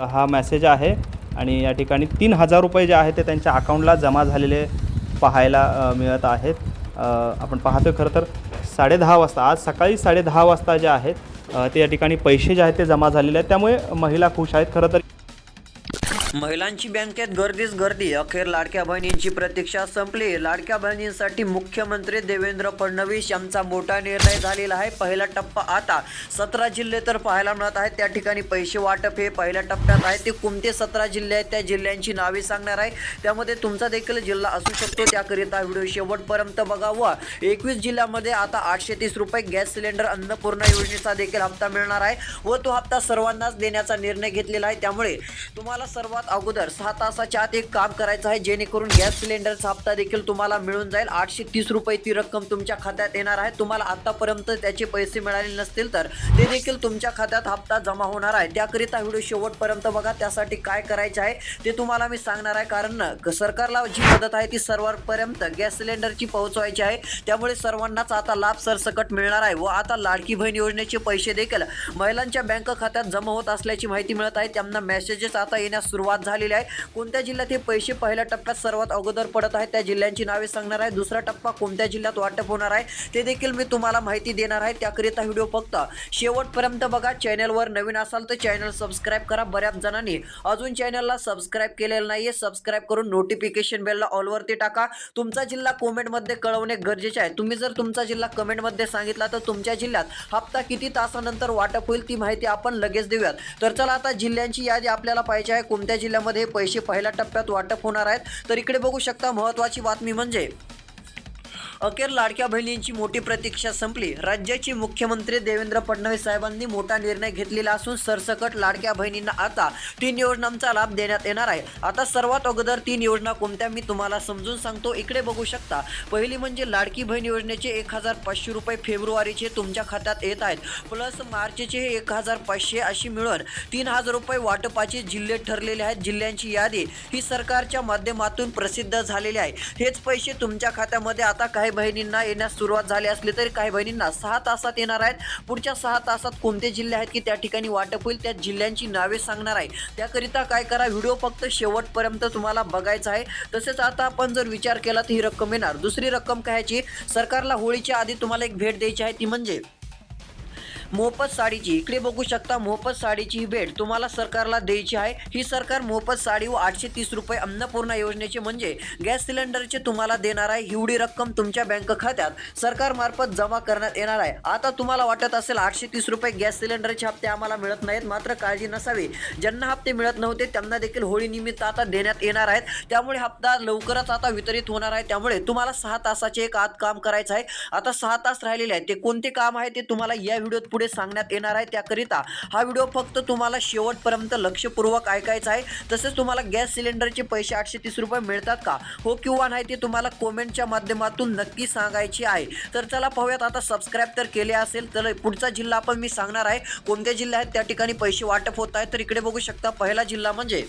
हा मेसेज आहे. आणि या ठिकाणी तीन हजार रुपये जे आहे ते त्यांच्या अकाउंटला जमा झालेले पाहायला मिळत आहेत. आपण पाहतोय खरं तर साडेदहा वाजता आज सकाळी साडेदहा वाजता जे आहेत ते या ठिकाणी पैसे जे आहेत ते जमा झालेले आहेत. त्यामुळे महिला खुश आहेत. खरं तर महिलांची बँकेत गर्दीच गर्दी. अखेर लाडक्या बहिणींची प्रतीक्षा संपली. लाडक्या बहिणींसाठी मुख्यमंत्री देवेंद्र फडणवीस यांचा मोठा निर्णय झालेला आहे. पहिला टप्पा आता सतरा जिल्हे तर पाहायला मिळत आहेत. त्या ठिकाणी पैसे वाटप हे पहिल्या टप्प्यात आहे. ते कोणते सतरा जिल्हे आहेत. त्या जिल्ह्यांची नावे सांगणार आहे. त्यामध्ये तुमचा देखील जिल्हा असू शकतो. त्याकरिता व्हिडिओ शेवटपर्यंत बघावा. एकवीस जिल्ह्यामध्ये आता आठशे तीस रुपये गॅस सिलेंडर अन्नपूर्णा योजनेचा देखील हप्ता मिळणार आहे व तो हप्ता सर्वांनाच देण्याचा निर्णय घेतलेला आहे. त्यामुळे तुम्हाला सर्वात अगोदर सहा तासाच्या आत एक काम करायचं आहे जेणेकरून गॅस सिलेंडरचा हप्ता देखील तुम्हाला मिळून जाईल. आठशे तीस रुपये ती रक्कम तुमच्या खात्यात येणार आहे. तुम्हाला आतापर्यंत त्याचे पैसे मिळाले नसतील तर ते देखील तुमच्या खात्यात हप्ता जमा होणार आहे. त्याकरिता व्हिडिओ शेवटपर्यंत बघा त्यासाठी काय करायचे आहे ते तुम्हाला मी सांगणार आहे. कारण सरकारला जी मदत आहे ती सर्वांपर्यंत गॅस सिलेंडरची पोहोचवायची आहे. त्यामुळे सर्वांनाच आता लाभ सरसकट मिळणार आहे व आता लाडकी बहीण योजनेचे पैसे देखील महिलांच्या बँक खात्यात जमा होत असल्याची माहिती मिळत आहे. त्यांना मेसेजेस आता येण्यास सुरुवात झालेली आहे. कोणत्या जिल्ह्यात हे पैसे पहिल्या टप्प्यात सर्वात अगोदर पडत आहेत? त्या जिल्ह्यांची नावे सांगणार आहे. दुसरा टप्पा कोणत्या जिल्ह्यात वाटप होणार आहे? ते देखील मी तुम्हाला माहिती देणार आहे. त्याकरिता व्हिडिओ फक्त शेवटपर्यंत बघा. चॅनलवर नवीन असाल तर चॅनल सबस्क्राईब करा. बऱ्याच जणांनी अजून चॅनलला सबस्क्राईब केलेलं नाही आहे सबस्क्राईब करून नोटिफिकेशन बेलला ऑलवरती टाका. तुमचा जिल्हा कमेंटमध्ये कळवणे गरजेचे आहे. तुम्ही जर तुमचा जिल्हा कमेंटमध्ये सांगितला तर तुमच्या जिल्ह्यात हप्ता किती तासानंतर वाटप होईल ती माहिती आपण लगेच देऊयात. तर चला आता जिल्ह्यांची यादी आपल्याला पाहिजे आहे. कोणत्या जिल्ह्यामध्ये पैसे पहिल्या टप्प्यात वाटप होणार आहेत. तर इकडे बघू शकता महत्त्वाची बातमी म्हणजे अखेर लाडक्या बहिणींची मोठी प्रतीक्षा संपली. राज्याचे मुख्यमंत्री देवेंद्र फडणवीस साहेबांनी मोठा निर्णय घेतलेला असून सरसकट लाडक्या बहिणींना आता तीन योजनांचा लाभ देण्यात येणार आहे. आता सर्वात अगोदर तीन योजना कोणत्या मी तुम्हाला समजून सांगतो. इकडे बघू शकता. पहिली म्हणजे लाडकी बहीण योजनेचे एक हजार पाचशे रुपये फेब्रुवारीचे तुमच्या खात्यात येत आहेत. प्लस मार्चचे एक हजार पाचशे अशी मिळून तीन हजार रुपये वाटपाचे जिल्हे ठरलेले आहेत. जिल्ह्यांची यादी ही सरकारच्या माध्यमातून प्रसिद्ध झालेली आहे. हेच पैसे तुमच्या खात्यामध्ये आता काही काही बहिणींना येण्यास सुरुवात झाली असली तरी काही बहिणींना सहा तासात येणार आहेत. पुढच्या सहा तासात कोणते जिल्हे आहेत की त्या ठिकाणी वाटप होईल त्या जिल्ह्यांची नावे सांगणार आहे. त्याकरिता काय करा व्हिडिओ फक्त शेवटपर्यंत तुम्हाला बघायचा आहे. तसेच आता आपण जर विचार केला तर ही रक्कम येणार. दुसरी रक्कम कायची सरकारला होळीच्या आधी तुम्हाला एक भेट द्यायची आहे ती म्हणजे मोफत साडीची. इकडे बघू शकता मोफत साडीची ही भेट तुम्हाला सरकारला द्यायची आहे. ही सरकार मोफत साडी व आठशे तीस रुपये अन्नपूर्णा योजनेचे म्हणजे गॅस सिलेंडरचे तुम्हाला देणार आहे. एवढी रक्कम तुमच्या बँक खात्यात सरकारमार्फत जमा करण्यात येणार आहे. आता तुम्हाला वाटत असेल आठशे तीस रुपये गॅस सिलेंडरचे हप्ते आम्हाला मिळत नाहीत. मात्र काळजी नसावी. ज्यांना हप्ते मिळत नव्हते त्यांना देखील होळी निमित्त आता देण्यात येणार आहेत. त्यामुळे हप्ता लवकरच आता वितरित होणार आहे. त्यामुळे तुम्हाला सहा तासाचे एक आत काम करायचं आहे. आता सहा तास राहिलेले आहेत. ते कोणते काम आहे ते तुम्हाला या व्हिडिओत पुढे सांगण्यात येणार आहे. त्याकरिता हा व्हिडिओ फक्त तुम्हाला शेवटपर्यंत लक्षपूर्वक ऐकायचा आहे. तसेच तुम्हाला गॅस सिलेंडरचे पैसे आठशे तीस रुपये मिळतात का? हो किंवा नाही ते तुम्हाला कोमेंटच्या माध्यमातून नक्की सांगायची आहे. तर चला पाहूयात. आता सबस्क्राईब तर केले असेल तर पुढचा जिल्हा पण मी सांगणार आहे. कोणत्या जिल्ह्यात आहेत त्या ठिकाणी पैसे वाटप होत आहेत? तर इकडे बघू शकता. पहिला जिल्हा म्हणजे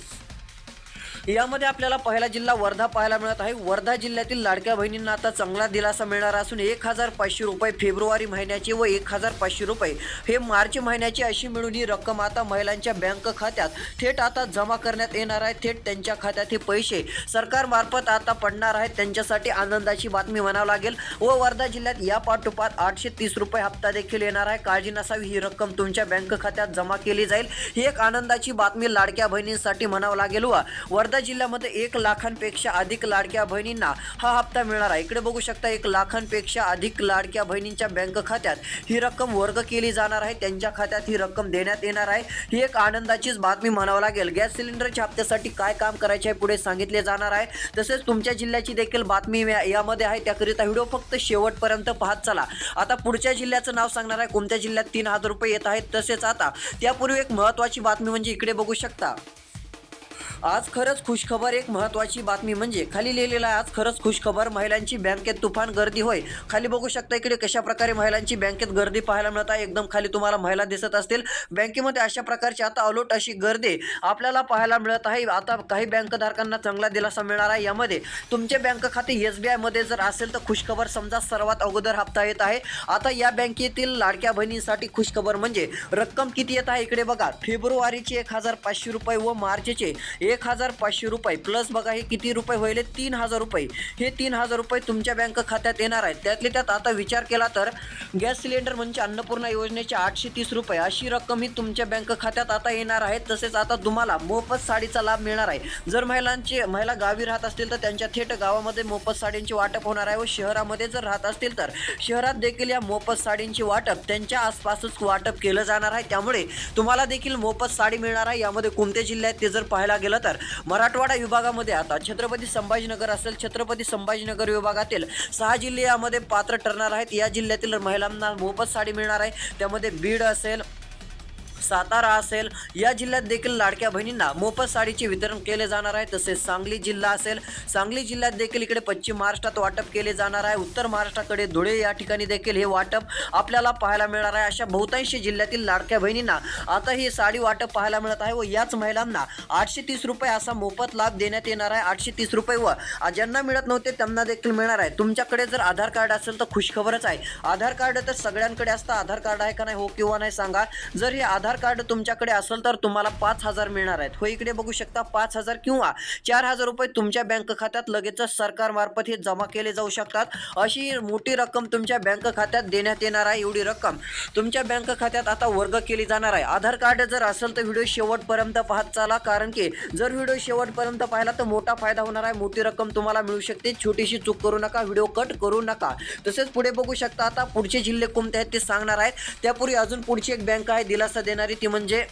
यामध्ये आपल्याला पहिला जिल्हा वर्धा पाहायला मिळत आहे. वर्धा जिल्ह्यातील लाडक्या बहिणींना आता चांगला दिलासा मिळणार असून एक हजार पाचशे रुपये फेब्रुवारी महिन्याचे व एक हजार पाचशे रुपये हे मार्च महिन्याची अशी मिळून ही रक्कम आता महिलांच्या बँक खात्यात थेट आता जमा करण्यात येणार आहे. थेट त्यांच्या खात्यात हे पैसे सरकारमार्फत आता पडणार आहेत. त्यांच्यासाठी आनंदाची बातमी म्हणावं लागेल. व वर्धा जिल्ह्यात या पाठोपाठ आठशे तीस रुपये हप्ता देखील येणार आहे. काळजी नसावी ही रक्कम तुमच्या बँक खात्यात जमा केली जाईल. ही एक आनंदाची बातमी लाडक्या बहिणींसाठी म्हणावं लागेल व वर्धा जिल्ह्यामध्ये एक लाखांपेक्षा अधिक लाडक्या बहिणींना हा हप्ता मिळणार आहे. इकडे बघू शकता एक लाखांपेक्षा अधिक लाडक्या बहिणींच्या बँक खात्यात ही रक्कम वर्ग केली जाणार आहे. त्यांच्या खात्यात ही रक्कम देण्यात येणार आहे. ही एक आनंदाचीच बातमी म्हणावं लागेल. गॅस सिलेंडरच्या हप्त्यासाठी काय काम करायचे आहे पुढे सांगितले जाणार आहे. तसेच तुमच्या जिल्ह्याची देखील बातमी यामध्ये आहे. त्याकरिता व्हिडिओ फक्त शेवटपर्यंत पाहत चला. आता पुढच्या जिल्ह्याचं नाव सांगणार आहे. कोणत्या जिल्ह्यात तीन हजार रुपये येत आहेत? तसेच आता त्यापूर्वी एक महत्त्वाची बातमी म्हणजे इकडे बघू शकता. आज खरंच खुशखबर एक महत्त्वाची बातमी म्हणजे खाली लिहिलेलं आहे आज खरंच खुशखबर महिलांची बँकेत तुफान गर्दी होय. खाली बघू शकता इकडे कशा प्रकारे महिलांची बँकेत गर्दी पाहायला मिळत आहे. एकदम खाली तुम्हाला महिला दिसत असतील. बँकेमध्ये अशा प्रकारची आता अलोट अशी गर्दी आपल्याला पाहायला मिळत आहे. आता काही बँकधारकांना चांगला दिलासा मिळणार आहे. यामध्ये तुमचे बँक खाते एस बी आयमध्ये जर असेल तर खुशखबर समजा सर्वात अगोदर हप्ता येत आहे. आता या बँकेतील लाडक्या बहिणींसाठी खुशखबर म्हणजे रक्कम किती येत आहे? इकडे बघा. फेब्रुवारीचे एक हजार पाचशे रुपये व मार्चचे एक हजार पाचशे रुपये. प्लस बघा हे किती रुपये होईल तीन हजार रुपये. हे तीन हजार रुपये तुमच्या बँक खात्यात येणार आहेत. त्यातले त्यात आता विचार केला तर गॅस सिलेंडर म्हणजे अन्नपूर्णा योजनेचे आठशे तीस रुपये. अशी रक्कम ही तुमच्या बँक खात्यात आता येणार आहे. तसेच आता तुम्हाला मोफत साडीचा लाभ मिळणार आहे. जर महिलांचे महिला गावी राहत असतील तर त्यांच्या थेट गावामध्ये मोफत साडींचे वाटप होणार आहे व शहरामध्ये जर राहत असतील तर शहरात देखील या मोफत साडींचे वाटप त्यांच्या आसपासच वाटप केलं जाणार आहे. त्यामुळे तुम्हाला देखील मोफत साडी मिळणार आहे. यामध्ये कोणत्या जिल्ह्यात ते जर पाहायला गेलं तर मराठवाडा विभागामध्ये आता छत्रपती संभाजीनगर असेल छत्रपती संभाजीनगर विभागातील सहा जिल्हे यामध्ये पात्र ठरणार आहेत. या जिल्ह्यातील महिलांना मोफत साडी मिळणार आहे. त्यामध्ये बीड असेल सातारा असेल या जिल्ह्यात देखील लाडक्या बहिणींना मोफत साडीचे वितरण केले जाणार आहे. तसेच सांगली जिल्हा असेल सांगली जिल्ह्यात देखील इकडे पश्चिम महाराष्ट्रात वाटप केले जाणार आहे. उत्तर महाराष्ट्राकडे धुळे या ठिकाणी देखील हे वाटप आपल्याला पाहायला मिळणार आहे. अशा बहुतांश जिल्ह्यातील लाडक्या बहिणींना आता ही साडी वाटप पाहायला मिळत आहे व याच महिलांना आठशे तीस रुपये असा मोफत लाभ देण्यात येणार आहे. आठशे तीस रुपये व ज्यांना मिळत नव्हते त्यांना देखील मिळणार आहे. तुमच्याकडे जर आधार कार्ड असेल तर खुशखबरच आहे. आधार कार्ड तर सगळ्यांकडे असतं. आधार कार्ड आहे का नाही हो किंवा नाही सांगा. जर हे आधार आधार कार्ड तुमच्याकडे असेल तर तुम्हाला पाच हजार मिळणार आहेत. हो इकडे बघू शकता पाच हजार किंवा चार हजार रुपये तुमच्या बँक खात्यात लगेचच सरकारमार्फत हे जमा केले जाऊ शकतात. अशी मोठी रक्कम तुमच्या बँक खात्यात देण्यात येणार आहे एवढी रक्कम तुमच्या बँक खात्यात आता वर्ग केली जाणार आहे. आधार कार्ड जर असेल तर व्हिडिओ शेवटपर्यंत पाहत चाला कारण की जर व्हिडिओ शेवटपर्यंत पाहिला तर मोठा फायदा होणार आहे मोठी रक्कम तुम्हाला मिळू शकते. छोटीशी चूक करू नका व्हिडिओ कट करू नका. तसेच पुढे बघू शकता आता पुढचे जिल्हे कोणते आहेत ते सांगणार आहेत. त्यापूर्वी अजून पुढची एक बँक आहे दिलासा देणार येणारी ती म्हणजे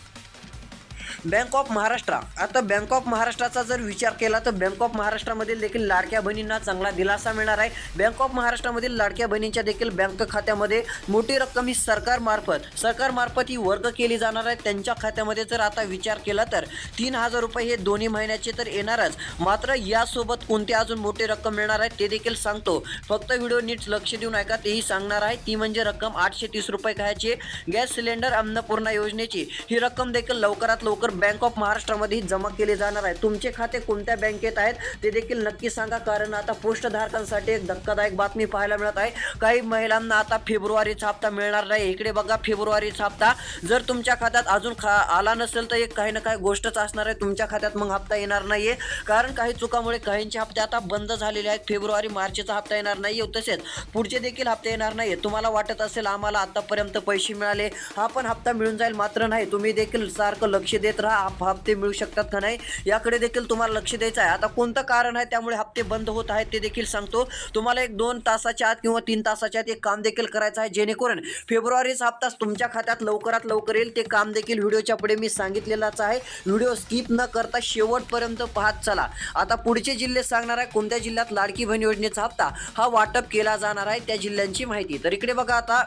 बँक ऑफ महाराष्ट्र आता बँक ऑफ महाराष्ट्राचा जर विचार केला तर बँक ऑफ महाराष्ट्रामधील देखील लाडक्या बहिणींना चांगला दिलासा मिळणार आहे. बँक ऑफ महाराष्ट्रामधील लाडक्या बहिणींच्या देखील बँक खात्यामध्ये मोठी रक्कम ही सरकारमार्फत सरकारमार्फत ही वर्ग केली जाणार आहे. त्यांच्या खात्यामध्ये जर आता विचार केला तर तीन हजार रुपये हे दोन्ही महिन्याचे तर येणारच. मात्र यासोबत कोणती अजून मोठी रक्कम मिळणार आहे ते देखील सांगतो. फक्त व्हिडिओ नीट लक्ष देऊन ऐका तेही सांगणार आहे. ती म्हणजे रक्कम आठशे तीस रुपये खायची गॅस सिलेंडर अन्नपूर्णा योजनेची. ही रक्कम देखील लवकरात लवकर बँक ऑफ महाराष्ट्रामध्ये जमा केले जाणार आहे. तुमचे खाते कोणत्या बँकेत आहेत ते देखील नक्की सांगा. कारण आता पोस्टधारकांसाठी एक धक्कादायक बातमी पाहायला मिळत आहे. काही महिलांना आता फेब्रुवारीचा हप्ता मिळणार नाही. इकडे बघा फेब्रुवारीचा हप्ता जर तुमच्या खात्यात अजून खा आला नसेल तर एक काही ना काही गोष्टच असणार आहे. तुमच्या खात्यात मग हप्ता येणार नाहीये. कारण काही चुकामुळे काहींचे हप्ते आता बंद झालेले आहेत. फेब्रुवारी मार्चचा हप्ता येणार नाही तसेच पुढचे देखील हप्ते येणार नाही तुम्हाला वाटत असेल आम्हाला आतापर्यंत पैसे मिळाले. हा पण हप्ता मिळून जाईल मात्र नाही. तुम्ही देखील सारखं लक्ष देत क्षेत्र आप- हप्ते मिळू शकतात का नाही? याकडे देखील तुम्हाला लक्ष द्यायचं आहे. आता कोणतं कारण आहे? त्यामुळे हप्ते बंद होत आहेत ते देखील सांगतो. तुम्हाला एक दोन तासाच्या आत किंवा तीन तासाच्या आत एक काम देखील करायचं आहे. जेणेकरून फेब्रुवारीचा हप्ता तुमच्या खात्यात लवकरात लवकर येईल. ते काम देखील व्हिडिओच्या पुढे मी सांगितलेलाच आहे. व्हिडिओ स्किप न करता शेवटपर्यंत पाहत चला. आता पुढचे जिल्हे सांगणार आहे. कोणत्या जिल्ह्यात लाडकी बहीण योजनेचा हप्ता हा वाटप केला जाणार आहे त्या जिल्ह्यांची माहिती. तर इकडे बघा आता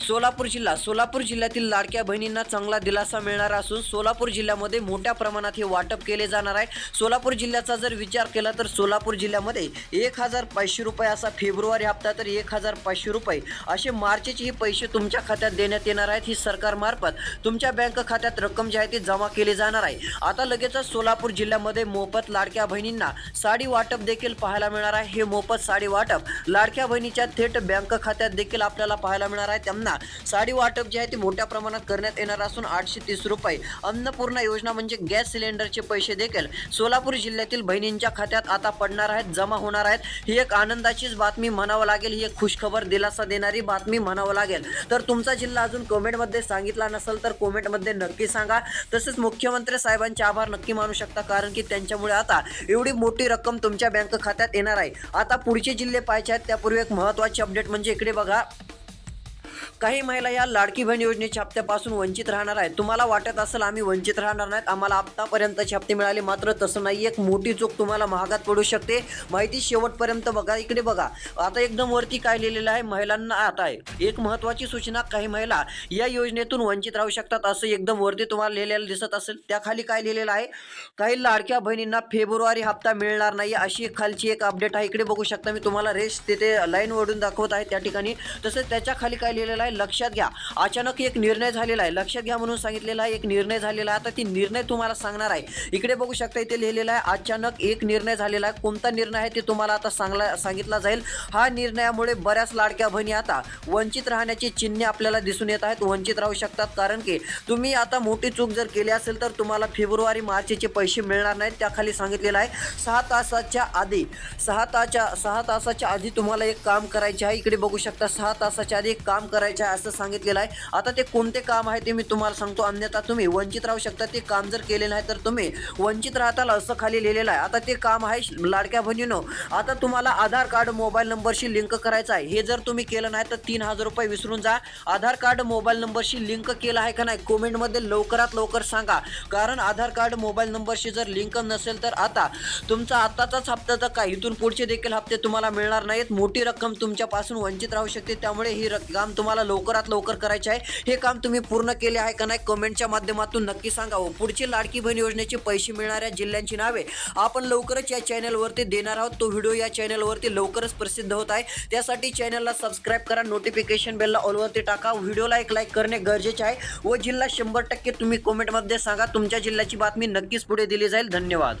सोलापूर जिल्हा. सोलापूर जिल्ह्यातील लाडक्या बहिणींना चांगला दिलासा मिळणार असून सोलापूर जिल्ह्यामध्ये मोठ्या प्रमाणात हे वाटप केले जाणार आहे. सोलापूर जिल्ह्याचा जर विचार केला तर सोलापूर जिल्ह्यामध्ये एक हजार पाचशे रुपये असा फेब्रुवारी हप्ता तर एक हजार पाचशे रुपये असे मार्चचे हे पैसे तुमच्या खात्यात देण्यात येणार आहेत. ही सरकारमार्फत तुमच्या बँक खात्यात रक्कम जी आहे ती जमा केली जाणार आहे. आता लगेचच सोलापूर जिल्ह्यामध्ये मोफत लाडक्या बहिणींना साडी वाटप देखील पाहायला मिळणार आहे. हे मोफत साडी वाटप लाडक्या बहिणीच्या थेट बँक खात्यात देखील आपल्याला पाहायला मिळणार आहे. त्यांना साडी वाटप जे आहे ते मोठ्या प्रमाणात करण्यात येणार असून आठशे तीस रुपये. अन्नपूर्णा योजना म्हणजे गॅस सिलेंडरचे पैसे देखील. सोलापूर जिल्ह्यातील बहिणींच्या खात्यात आता पडणार आहेत जमा होणार आहेत. ही एक आनंदाचीच बातमी म्हणावं लागेल ही एक खुशखबर दिलासा देणारी बातमी म्हणावं लागेल. तर तुमचा जिल्हा अजून कमेंटमध्ये सांगितला नसेल तर कमेंटमध्ये नक्की सांगा. तसेच मुख्यमंत्री साहेबांचे आभार नक्की मानू शकता कारण की त्यांच्यामुळे आता एवढी मोठी रक्कम तुमच्या बँक खात्यात येणार आहे. आता पुढचे जिल्हे पाहायचे आहेत त्यापूर्वी एक महत्त्वाची अपडेट म्हणजे इकडे बघा. काही महिला या लाडकी बहीण योजनेच्या हप्त्यापासून वंचित राहणार आहेत. तुम्हाला वाटत असेल आम्ही वंचित राहणार नाहीत. आम्हाला आत्तापर्यंतचे हप्ते मिळाले. मात्र तसं नाही एक मोठी चूक तुम्हाला महागात पडू शकते. माहिती शेवटपर्यंत बघा. इकडे बघा. आता एकदम वरती काय लिहिलेलं आहे? महिलांना आता आहे. एक महत्वाची सूचना काही महिला या योजनेतून वंचित राहू शकतात असं एकदम वरती तुम्हाला लिहिलेलं दिसत असेल. त्याखाली काय लिहिलेलं आहे? काही लाडक्या बहिणींना फेब्रुवारी हप्ता मिळणार नाही अशी एक खालची एक अपडेट आहे. इकडे बघू शकता मी तुम्हाला रेस तिथे लाईन ओढून दाखवत आहे त्या ठिकाणी. तसेच त्याच्याखाली काय लिहिलेलं आहे? लक्षात घ्या. अचानक एक निर्णय झालेला आहे. लक्षात घ्या म्हणून सांगितलेला आहे एक निर्णय झालेला आहे. आता ती निर्णय तुम्हाला सांगणार आहे. इकडे बघू शकता इथे लिहिलेलं आहे अचानक एक निर्णय झालेला आहे. कोणता निर्णय आहे ते तुम्हाला आता सांगला सांगितला जाईल. हा निर्णयामुळे बऱ्याच लाडक्या बहिणी आता वंचित राहण्याची चिन्हे आपल्याला दिसून येत आहेत. वंचित राहू शकतात. कारण की तुम्ही आता मोठी चूक जर केली असेल तर तुम्हाला फेब्रुवारी मार्चचे पैसे मिळणार नाहीत. त्याखाली सांगितलेलं आहे सहा तासाच्या आधी सहा ताच्या सहा तासाच्या आधी तुम्हाला एक काम करायचे आहे. इकडे बघू शकता सहा तासाच्या आधी एक काम करायचे आहे असं सांगितलेलं आहे. आता ते कोणते काम आहे ते मी तुम्हाला सांगतो. अन्यथा तुम्ही वंचित राहू शकता. ते काम जर केले नाही तर तुम्ही वंचित राहताल असं खाली लिहिलेलं आहे. आता ते काम आहे लाडक्या बहिणीनो. आता तुम्हाला आधार कार्ड मोबाईल नंबरशी लिंक करायचं आहे. हे जर तुम्ही केलं नाही तर तीन हजार रुपये विसरून जा. आधार कार्ड मोबाईल नंबरशी लिंक केलं आहे का नाही कोमेंटमध्ये लवकरात लवकर सांगा. कारण आधार कार्ड मोबाईल नंबरशी जर लिंक नसेल तर आता तुमचा आत्ताचाच हप्ता तर काय? इथून पुढचे देखील हप्ते तुम्हाला मिळणार नाहीत. मोठी रक्कम तुमच्यापासून वंचित राहू शकते. त्यामुळे ही रक्कम तुम्हाला लवकरात लवकर करायचे आहे. हे काम तुम्ही पूर्ण केले आहे का नाही कमेंटच्या माध्यमातून नक्की सांगा व पुढची लाडकी बहीण योजनेचे पैसे मिळणाऱ्या जिल्ह्यांची नावे आपण लवकरच या चॅनलवरती देणार आहोत. तो व्हिडिओ या चॅनलवरती लवकरच प्रसिद्ध होत आहे. त्यासाठी चॅनलला सबस्क्राईब करा नोटिफिकेशन बेलला ऑलवरती टाका. व्हिडिओला एक लाईक करणे गरजेचे आहे व जिल्हा शंभर टक्के तुम्ही कॉमेंटमध्ये सांगा. तुमच्या जिल्ह्याची बातमी नक्कीच पुढे दिली जाईल. धन्यवाद.